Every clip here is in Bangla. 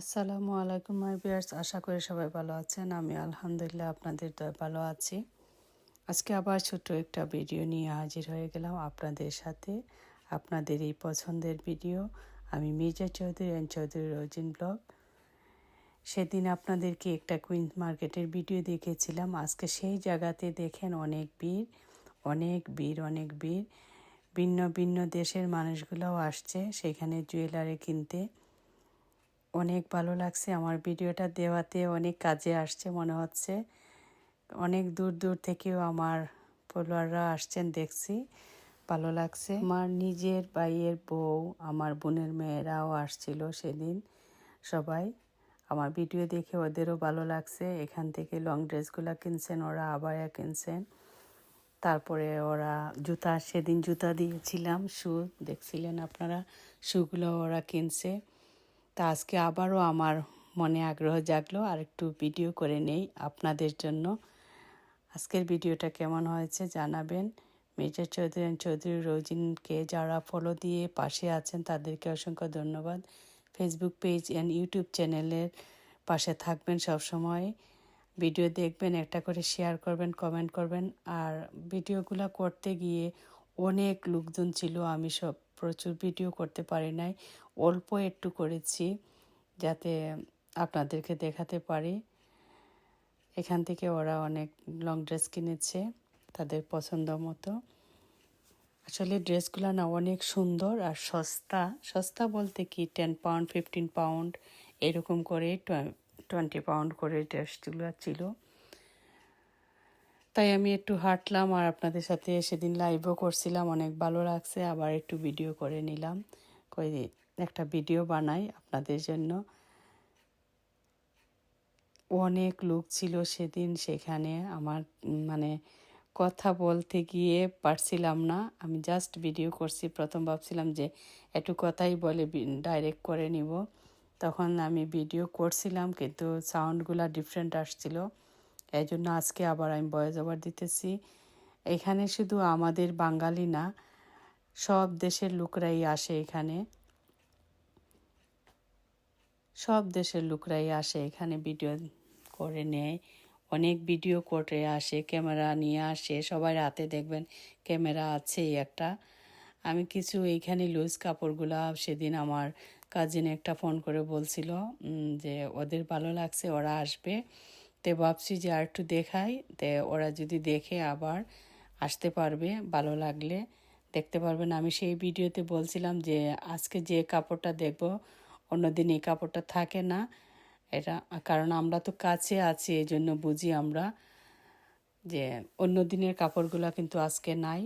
আসসালামু আলাইকুম, মাই বিয়ার্স আশা করি সবাই ভালো আছেন। আমি আলহামদুলিল্লাহ আপনাদের দয় ভালো আছি। আজকে আবার ছোট্ট একটা ভিডিও নিয়ে হাজির হয়ে গেলাম আপনাদের সাথে। আপনাদের এই পছন্দের ভিডিও আমি মির্জা চৌধুরী অ্যান্ড চৌধুরী রোজিন ব্লগ। সেদিন আপনাদেরকে একটা কুইন্স মার্কেটের ভিডিও দেখেছিলাম। আজকে সেই জায়গাতে দেখেন অনেক ভিড় অনেক ভিড় অনেক ভিড়। ভিন্ন ভিন্ন দেশের মানুষগুলোও আসছে সেখানে জুয়েলারি কিনতে। অনেক ভালো লাগছে। আমার ভিডিওটা দেওয়াতে অনেক কাজে আসছে মনে হচ্ছে। অনেক দূর দূর থেকেও আমার ফলোয়াররা আসছেন দেখছি। ভালো লাগছে। আমার নিজের ভাইয়ের বউ, আমার বোনের মেয়েরাও আসছিল সেদিন সবাই। আমার ভিডিও দেখে ওদেরও ভালো লাগছে। এখান থেকে লং ড্রেসগুলো কিনছেন, ওরা আবায়া কিনছেন। তারপরে ওরা জুতা, সেদিন জুতা দিয়েছিলাম, শু, দেখছিলেন আপনারা? শুগুলো ওরা কিনছে। তা আজকে আবারও আমার মনে আগ্রহ জাগলো, আর একটু ভিডিও করে নেই আপনাদের জন্য। আজকের ভিডিওটা কেমন হয়েছে জানাবেন। মেজর চৌধুরী চৌধুরী রোজিনকে যারা ফলো দিয়ে পাশে আছেন, তাদেরকে অসংখ্য ধন্যবাদ। ফেসবুক পেজ অ্যান্ড ইউটিউব চ্যানেলের পাশে থাকবেন সব সময় ভিডিও দেখবেন, একটা করে শেয়ার করবেন কমেন্ট করবেন, আর ভিডিওগুলো করতে গিয়ে অনেক লোকজন ছিল, আমি সব প্রচুর ভিডিও করতে পারি নাই। অল্প একটু করেছি যাতে আপনাদেরকে দেখাতে পারি। এখান থেকে ওরা অনেক লং ড্রেস কিনেছে তাদের পছন্দ মতো। আসলে ড্রেসগুলো না অনেক সুন্দর আর সস্তা। সস্তা বলতে কি টেন পাউন্ড ফিফটিন পাউন্ড এরকম করে টোয়েন্টি পাউন্ড করে ড্রেসগুলো ছিল। তাই আমি একটু হাঁটলাম আর আপনাদের সাথে সেদিন লাইভও করছিলাম, অনেক ভালো লাগছে। আবার একটু ভিডিও করে নিলাম। কই একটা ভিডিও বানাই আপনাদের জন্য। অনেক লোক ছিল সেদিন সেখানে। আমার মানে কথা বলতে গিয়ে পারছিলাম না। আমি জাস্ট ভিডিও করছি। প্রথম ভাবছিলাম যে, একটু কথাই বলে ডাইরেক্ট করে নিব। তখন আমি ভিডিও করছিলাম, কিন্তু সাউন্ডগুলো ডিফারেন্ট আসছিল। এই জন্য আজকে আবার আমি বয়স ওভার দিতেছি। এখানে শুধু আমাদের বাঙালি না, সব দেশের লোকরাই আসে এখানে। সব দেশের লোকরাই আসে এখানে ভিডিও করে নেয়। অনেক ভিডিও করে আসে ক্যামেরা নিয়ে আসে, সবাই রাতে দেখবেন ক্যামেরা আছেই একটা। আমি কিছু এইখানে লুজ কাপড়গুলা সেদিন আমার কাজিন একটা ফোন করে বলছিল যে ওদের ভালো লাগছে, ওরা আসবে। তে ভাবছি যে আর একটু দেখাই। তে ওরা যদি দেখে আবার আসতে পারবে, ভালো লাগলে দেখতে পারবেন আমি সেই ভিডিওতে বলছিলাম যে আজকে যে কাপড়টা দেখব, অন্যদিন এই কাপড়টা থাকে না। এটা, কারণ আমরা তো কাছে আছি এই জন্য বুঝি আমরা যে অন্য দিনের কাপড়গুলো কিন্তু আজকে নাই।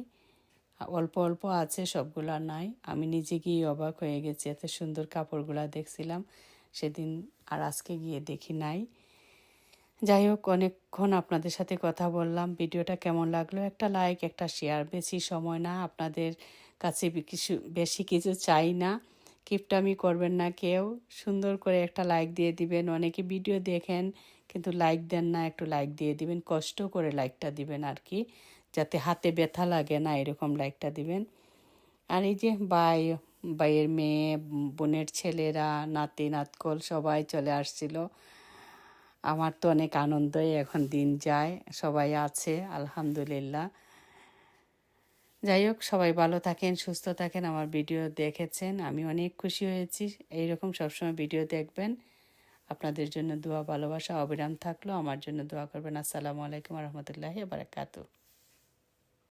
অল্প অল্প আছে, সবগুলা নাই। আমি নিজে গিয়ে অবাক হয়ে গেছি, এত সুন্দর কাপড়গুলা দেখছিলাম। সেদিন আর আজকে গিয়ে দেখি নাই। যাই হোক, অনেকক্ষণ আপনাদের সাথে কথা বললাম। ভিডিওটা কেমন লাগল? একটা লাইক একটা শেয়ার বেশি সময় না, আপনাদের কাছে কিছু, বেশি কিছু চাই না। কিপটামি করবেন না কেউ। সুন্দর করে একটা লাইক দিয়ে দিবেন। অনেকে ভিডিও দেখেন, কিন্তু লাইক দেন না, একটু লাইক দিয়ে দিবেন। কষ্ট করে লাইকটা দিবেন আর কি। যাতে হাতে ব্যথা লাগে না, এরকম লাইকটা দিবেন। আর এই যে বাই বাইয়ের মেয়ে, বোনের ছেলেরা, নাতি, নাতকল সবাই চলে আসছিল। আমার তো অনেক আনন্দই এখন দিন যায়, সবাই আছে, আলহামদুলিল্লাহ। যাই হোক, সবাই ভালো থাকেন, সুস্থ থাকেন, আমার ভিডিও দেখেছেন, আমি অনেক খুশি হয়েছি। এইরকম সবসময় ভিডিও দেখবেন। আপনাদের জন্য দোয়া, ভালোবাসা, অবিরাম থাকল। আমার জন্য দোয়া করবেন। আসসালামু আলাইকুম রহমতুল্লাহ বারাকাতু